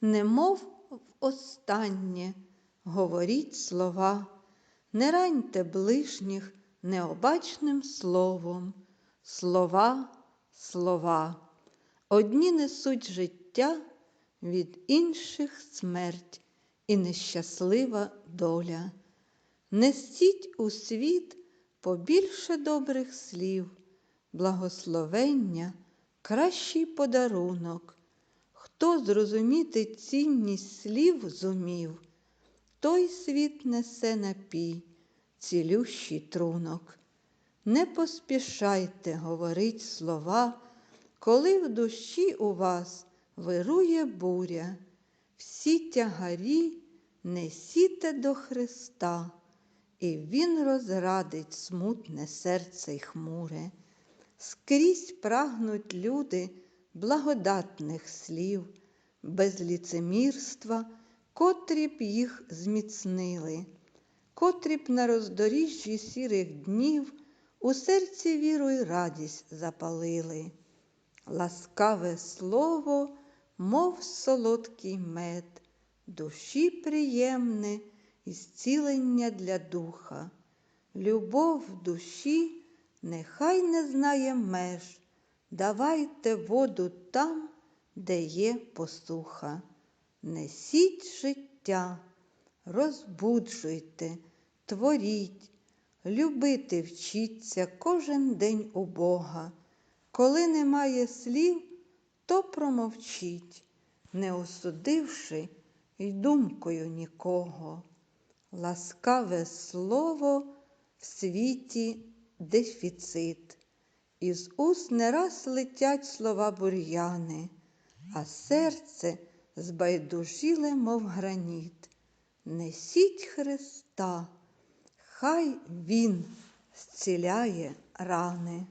немов останнє говоріть слова, не раньте ближніх необачним словом. Слова, слова, одні несуть життя, від інших смерть і нещаслива доля. Несіть у світ побільше добрих слів, благословення кращий подарунок. Хто зрозуміти цінність слів зумів, той світ несе напій, цілющий трунок. Не поспішайте говорить слова, коли в душі у вас вирує буря, всі тягарі несіте до Христа, і Він розрадить смутне серце й хмуре. Скрізь прагнуть люди благодатних слів, без ліцемірства, котрі б їх зміцнили, котрі б на роздоріжжі сірих днів у серці віру й радість запалили. Ласкаве слово, мов солодкий мед, душі приємне і зцілення для духа. Любов душі нехай не знає меж, давайте воду там, де є посуха. Несіть життя, розбуджуйте, творіть, любити вчіться кожен день у Бога. Коли немає слів, то промовчіть, не осудивши й думкою нікого. Ласкаве слово в світі дефіцит. Із уст не раз летять слова бур'яни, а серце збайдужіле, мов граніт. Несіть Христа, хай Він зціляє рани.